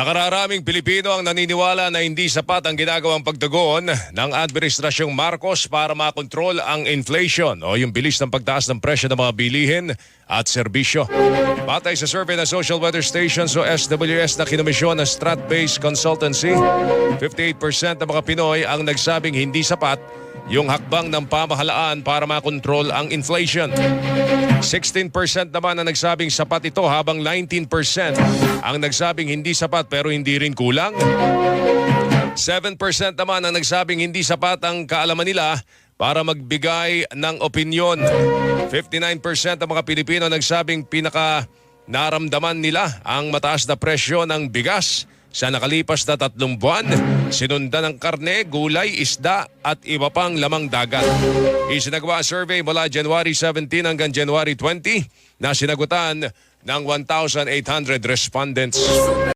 Nakararaming Pilipino ang naniniwala na hindi sapat ang ginagawang pagtugon ng Administrasyong Marcos para makontrol ang inflation o yung bilis ng pagtaas ng presyo ng mga bilihin at serbisyo. Batay sa survey ng Social Weather Stations o SWS na kinomisyon ng Strat-Based Consultancy, 58% ng mga Pinoy ang nagsabing hindi sapat yung hakbang ng pamahalaan para makontrol ang inflation. 16% naman ang nagsabing sapat ito habang 19% ang nagsabing hindi sapat pero hindi rin kulang. 7% naman ang nagsabing hindi sapat ang kaalaman nila para magbigay ng opinyon. 59% ng mga Pilipino nagsabing pinaka naramdaman nila ang mataas na presyo ng bigas sa nakalipas na tatlong buwan. Sinundan ng karne, gulay, isda at iba pang lamang dagat. Isinagawa ang survey mula January 17 hanggang January 20 na sinagutan ng 1,800 respondents.